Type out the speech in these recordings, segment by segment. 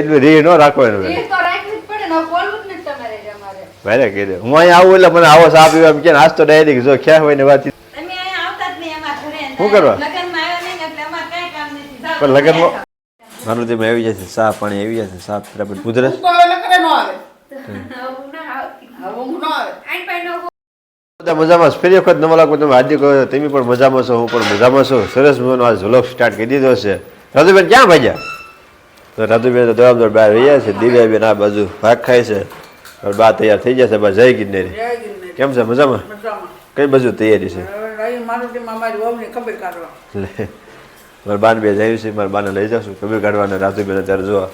એટલું રી ન રાખવાનું તો રાખવી ને બોલવું જ નથી તમારે જ અમારે. ભાઈ કીધું હું અહીંયા આવું એટલે મને આવો સાપ પીવા એમ કે નાસ્તો ડાયરેક્ટ જો ખ્યા હોય ને વાત તમે અહીંયા આવતા જ નહીં અમારા ઘરે. શું કરવા? લગ્નમાં આવ્યા નહીં ને એટલે અમારે કાંઈ કામ નથી. જાઓ. પણ લગ્નમાં મારું તેમાં આવી જશે સાપ પાણી આવી જશે સાપ બરાબર કુદરત તો મજામાં છે. ફરી વખત નવા લાગો તમે હાર્દિક કહો તમે પણ મજામાં છો હું પણ મજામાં છું. સરસ મજાનો આ ઝુલક સ્ટાર્ટ કરી દીધો છે. રાજુબેન ક્યાં ભાગ્યા? તો રાધુબેન તો દોડામ બહાર રહ્યા છે. દિવ્યાબેન આ બાજુ ભાગ ખાય છે. બા તૈયાર થઈ જશે બા જય ગિરનેરી. કેમ છે? મજામાં. કઈ બાજુ તૈયારી છે? મારા બાન બે જાય છે મારા બાને લઈ જશું. કબીર કાઢવાના રાજુબેન અત્યારે જો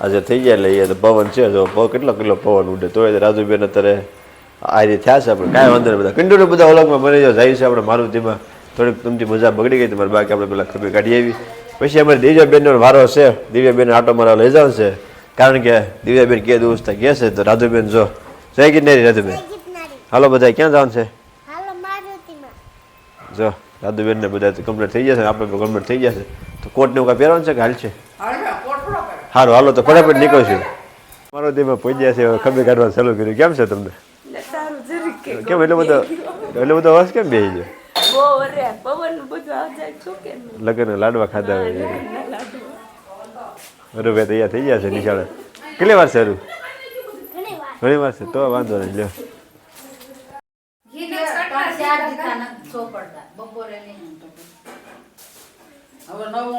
આજે થઈ ગયા લઈએ તો પવન છે. જો પવ કેટલો કેટલો પવન ઉડે. તોય રાજુબેન અત્યારે આ રીતે થયા છે આપણે કાંઈ વાંધો નહીં. બધા કંટ્રોલ બધા ઓલોકમાં મરી જો જાય છે આપણે મારુતિમાં. થોડીક તમથી મજા બગડી ગઈ તમારે બાકી આપણે પેલા ખબીર કાઢી આવી પછી અમારી દિવ્યાબેનનો વારો છે. દિવ્યાબેન આટો મારા લઈ જાવ છે. કારણ કે દિવ્યાબેન કે દોસ્ત કહે છે તો રાધુબેન જો. જય ગિરનારી રાધુબેન હાલો બધા ક્યાં જવાનું છે? જો રાધુબેન ને બધા કમ્પ્લીટ થઈ જશે આપણે કમ્પ્લીટ થઈ જશે તો કોટ ને એવું કાંઈ પહેરવાનું છે કે હાલ છે? સારું હાલો તો ફટાફટ નીકળશું મારો તેમાં પહોંચ્યા છે ખબર કાઢવાનું ચાલુ કર્યું. કેમ છે તમને? સારું જરીક કે કેમ એટલો બધો એટલો બધો અવાજ કેમ બેસી ગયો? જાય લગ્ન લાડવા ખાધા હોય રૂપિયા તૈયાર થઈ ગયા છે નિશાળે. કેટલી વાર છે અરુ ઘણી વાર છે, તો વાંધો નહીં, લ્યો. હવે નવમો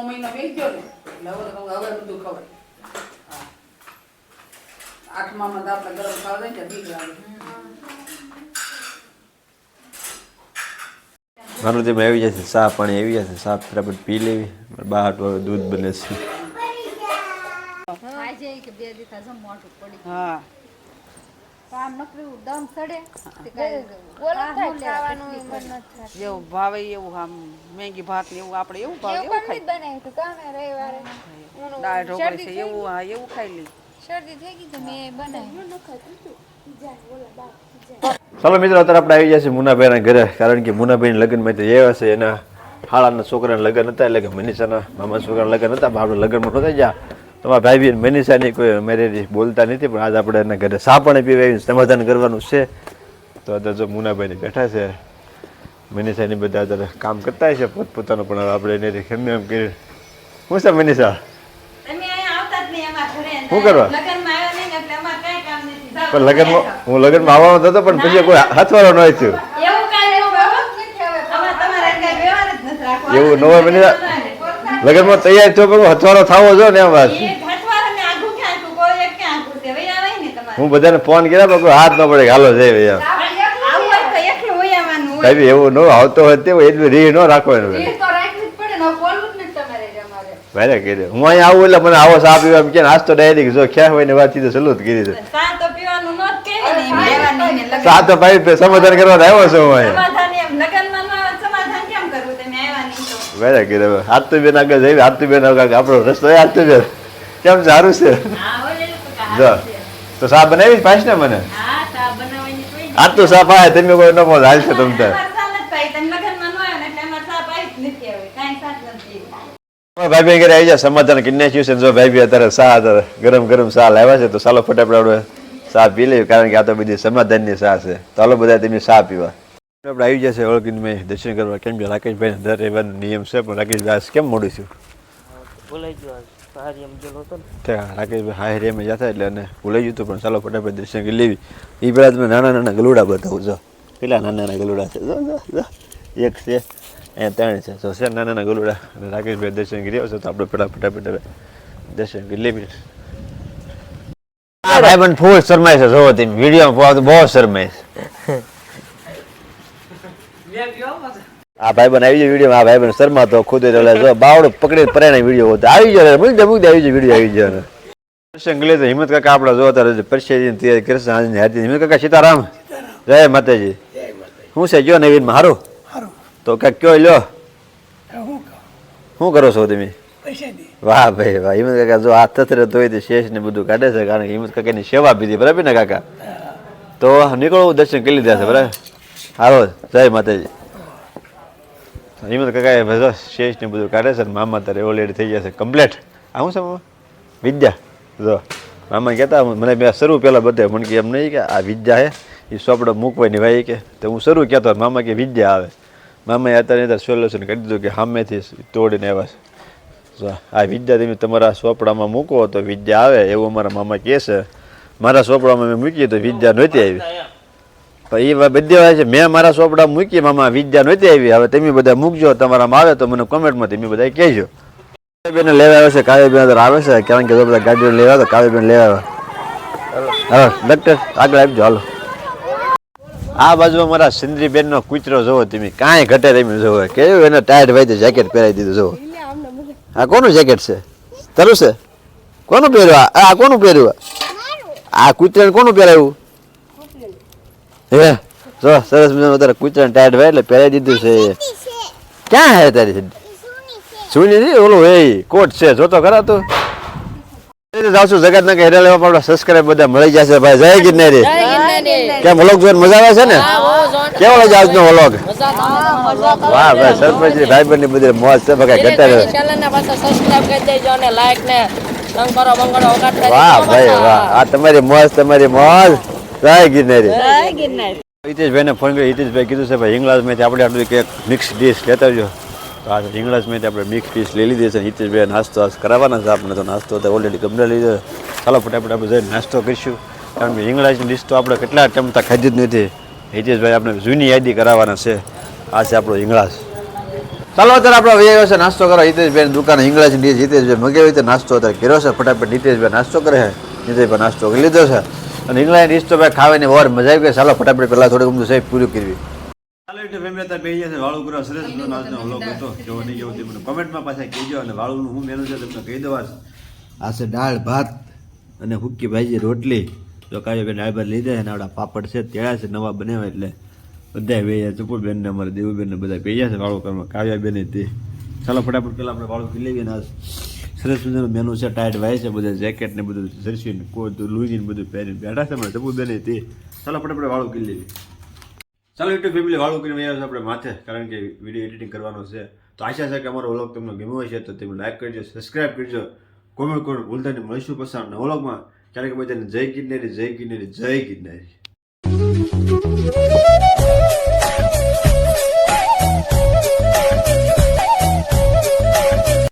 ગરમ ખાવા દઈએ ને દીકરા મારું તેમાં આવી જશે. ચા પાણી આવી જશે. સાફ ફટાફટ પી લેવી. બહાર દૂધ બને છે. છે હા. જેવું ભાવે એવું આમ મેગી ભાત ને એવું આપણે એવું ભાવે એવું ખાઈ બનાવ્યું હતું કામે રવિવારે. દાળ ઢોકળી છે એવું હા એવું ખાઈ લઈ શરદી થઈ ગઈ તો મેં બનાવ્યું ચાલો મિત્રો અત્યારે આપણે આવી જશે મુનાભાઈના ઘરે કારણ કે મુનાભાઈના લગ્નમાં તો એવા છે એના હાળાના છોકરાના લગ્ન હતા એટલે કે મનીષાના મામા છોકરાના લગ્ન હતા આપણે આપણે લગ્નમાં નહોતા ગયા. તમારા ભાઈ બહેન મનીષાની કોઈ મેરેજ બોલતા નથી પણ આજ આપણે એના ઘરે સા પણ પીવા આવીને સમાધાન કરવાનું છે. તો અત્યારે જો મુનાભાઈની બેઠા છે મનીષાની બધા અત્યારે કામ કરતા છે પોતપોતાનું પણ આપણે એને એમ કરી શું છે મનીષા? શું કરવા? લગ્નમાં આવ્યા નહીં ને એટલે અમારે કાંઈ કામ નથી જાઓ. પણ લગ્નમાં હું લગ્નમાં આવવાનો હતો પણ પછી કોઈ હાથવાળો ન થયો એવું કાંઈ બની લગ્નમાં તૈયાર થયો પણ હથવાળો થવો જો ને એમ વાત. હું બધાને ફોન કર્યા પણ કોઈ હાથ ન પડે હાલો જઈ એમ તો. ભાઈ એવું ન આવતો હોય તેવું એટલું રી ન રાખવાનું એ તો રાખવી ને ભાઈ કીધું. હું અહીંયા આવું એટલે મને આવો સાપ એમ કે તો ડાયરેક્ટ જો ખ્યા હોય ને વાત તો સલું જ કરી દે ચા તો પીવાનું ન જ કહેવાય ને, સા તો ભાઈ સમાધાન કરવા આવ્યો છે હું તો? ભાઈ કીધું હાથ તો બેન આગળ જઈ હાથું તો બેન આગળ આપણો રસ્તો એ હાથું બેન કેમ સારું છે જો તો સા બનાવી પાછ ને મને. આજ તો સા પાય તમે કોઈ ન મોજ હાલ છે તમ તાર અમારે ચા નથી પાઈ. તમે લગ્નમાં ન આવ્યા ને એટલે અમારે ચા પાઈ જ નથી હવે. કાંઈ સાથ નથી. ભાઈ ભાઈ ઘરે આવી જાય સમાધાન કિન્યા છે જો ભાઈ ભાઈ અત્યારે સા ગરમ ગરમ સા લાવ્યા છે તો સાલો ફટાફટ આપણે સા પી લેવી કારણ કે આ તો બધી સમાધાનની સા છે. ચાલો બધા તમે સા પીવા. આપણે આવી જશે ઓળખીને મેં દર્શન કરવા. કેમ કે રાકેશભાઈ દર રહેવાનો નિયમ છે પણ રાકેશભાઈ આજ કેમ મોડું છું ભૂલાઈ ગયો રાકેશભાઈ હાય રેમાં જતા એટલે અને ભૂલાઈ ગયું હતું પણ ચાલો ફટાફટ દર્શન કરી લેવી. એ પેલા તમે નાના નાના ગલુડા બતાવું જો. પેલા નાના નાના ગલુડા છે જો જો જો. એક છે અહીંયા ત્રણ છે તો છે નાના નાના ગલુડા. અને રાકેશભાઈ દર્શન કરી આવશે તો આપણે પેલા ફટાફટ દર્શન કરી લેવી. આ ભાઈ પણ ફૂલ શરમાય છે જોવો તમે વિડીયોમાં બહુ શરમાય છે. આ ભાઈ બન આવી જાય વીડિયો આ ભાઈ બન શર્મા તો ખુદ એટલે જો બાવડો પકડી પરેણે વીડિયો હોતો. આવી જાય મૂક દે મૂક દે આવી જ વીડિયો આવી જાય દર્શન કરી તો હિંમત કાકા આપણા જો રહેજો પરસેજી તૈયાર કૃષ્ણ હાજરી હાજરી હિંમત કાકા સીતારામ. જય માતાજી. હું છે જો નવીનમાં હારું. તો કાંઈક કયો લ્યો? શું કરો છો તમે? વાહ ભાઈ, વાહ. હિંમત કાકા, જો હાથ થથરે ધોઈ તે શેષ ને બધું કાઢે છે, કારણ કે હિંમત કાકાની સેવા પીધી બરાબર ને કાકા? તો નીકળો દર્શન કરી લીધા છે, બરાબર? હારો જય માતાજી. હિંમત કાકાએ બધો શેષ ને બધું કાઢે છે મામા તારે ઓલરેડી થઈ જશે કમ્પ્લેટ આ શું છે મામા વિદ્યા. જો, મામા કહેતા, મને મેં શરૂ પહેલાં બધે, મને કે એમ નહીં કે આ વિદ્યા હે એ સોપડો મૂકવાની ભાઈ કે, તો હું શરૂ કહેતો, મામા કે વિદ્યા આવે. મામાએ અત્યારે સોલ્યુશન કરી દીધું કે સામેથી તોડીને આવ્યા છે. આ વિદ્યા તમે તમારા સોપડામાં મૂકો તો વિદ્યા આવે, એવું અમારા મામા કહે છે. મારા સોપડામાં મેં મૂકી તો વિદ્યા નહોતી આવી. પણ એ બધી વાત છે, મેં મારા સોપડા મૂકી મામા વિદ્યા નહોતી આવી. હવે તમે બધા મૂકજો, તમારામાં આવે તો મને કોમેન્ટમાં તમે બધા કહેજો. કાવ્યબેન લેવા આવે છે, કાવ્યબેન આવે છે, કારણ કે બધા ગાડીઓ લેવા તો કાવ્યબેન લેવા આવે. હા ડૉક્ટર આગળ આપજો, હાલો. આ બાજુમાં મારા સિંદરીબેન નો કૂતરો જોવો તમે, કાંઈ ઘટે તમે જોવો. કેવું એને ટાયર વાઈ જેકેટ પહેરાવી દીધું, જોવો. આ કોનું જેકેટ છે? તારું છે? કોનું પહેર્યું આ? આ કોનું પહેર્યું આ? કૂતરાને કોનું પહેરાવ્યું? હે? જો સરસ મજાનું તારે કૂતરાને ટાયર ભાઈ એટલે પહેરાવી દીધું છે. ક્યાં હે તારી સુની નહીં ઓલું એ કોટ છે. જોતો ખરા તું? જાવશું જગત ના હેરા લેવા આપણા સબસ્ક્રાઇબ બધા મળી જશે ભાઈ. જય ગિરનેરી. કેમ વ્લોગ જોઈને મજા આવે છે ને? કેવો લાગે આજનો વ્લોગ વાહ ભાઈ સરપંચ ભાઈ બહેન બધી મોજ છે બગા ઘટાડે વાહ ભાઈ વાહ. આ તમારી મોજ તમારી મોજ. જય ગિરનારી. હિતેશભાઈને ફોન કર્યો. હિતેશભાઈ કીધું છે ભાઈ ઇંગ્લાજમાંથી આપણે આટલું કે મિક્સ ડીશ લેતા આવજો. તો આ ઇંગ્લાજમાંથી આપણે મિક્સ પીસ લઈ લીધી છે. હિતેશભાઈ નાસ્તો કરાવવાના છે. આપણે તો નાસ્તો તો ઓલરેડી ગમડા લીધો. ચાલો, ફટાફટ આપણે જઈને નાસ્તો કરીશું. કારણ કે રીંગણાની ડિશ તો આપણે કેટલા ટાઈમતા ખાધી જ નથી. હિતેશભાઈ આપણે જૂની યાદી કરાવવાના છે. આ છે આપણો હિંગળાશ ચાલો, અત્યારે આપણે આવ્યો છે. નાસ્તો કરો હિતેશભાઈ દુકાન ઇંગ્લિશ ડીશ હિતેશભાઈ મગાવી તો નાસ્તો અત્યારે કર્યો છે. ફટાફટ હિતેશભાઈ નાસ્તો કરે છે. હિતેશભાઈ નાસ્તો કરી લીધો છે. અને હિંગળાની ડીશ તો ભાઈ ખાવાની ઓર મજા આવી ગઈ. ચાલો, ફટાફટ પહેલાં થોડીક ઊંધું સાહેબ પૂરું કરવી. એટલે ફેમિલી અત્યારે બેસી જશે વાળું કરવા સરસ મજાનો આજનો વ્લોગ હતો જો નહીં કેવો તે મને કોમેન્ટમાં પાછા કહેજો અને વાળું હું મેનુ છે તમને કહી દઉં આ છે દાળ ભાત અને હુક્કી ભાજી રોટલી. જો કાવ્ય બેન દાળ ભાત લીધા અને આપણા પાપડ છે તેડા છે નવા બનાવ્યા એટલે બધા વેયા ચપુરબેન ને અમારા દેવુબેન ને બધા ભેયા છે વાળું કરવા. કાવ્યાબેન તે. ચાલો ફટાફટ પેલા આપણે વાળું કરી લઈએ ને આજ સરસ મજાનું મેનુ છે ટાઈટ વાય છે બધા જેકેટ ને બધું જર્સી ને કોટ લુંગી ને બધું પહેરીને બેઠા છે અમારા ચપુરબેન તે. ચાલો ફટાફટ વાળું કરી લઈએ ચાલો યુટ્યુબ ફેમિલી વાળું કરીને આવ્યા છે આપણે માથે, કારણ કે વીડિયો એડિટિંગ કરવાનો છે. તો આશા છે કે અમારો વ્લોગ તમને ગમ્યો હશે, તો તમે લાઈક કરજો સબસ્ક્રાઇબ કરજો. કોમેન્ટ કરો ભૂલતા નહીં મળીશું પસાર ને વ્લોગમાં ક્યારેક બધાને જય ગિરનારી જય ગિરનારી જય ગિરનારી.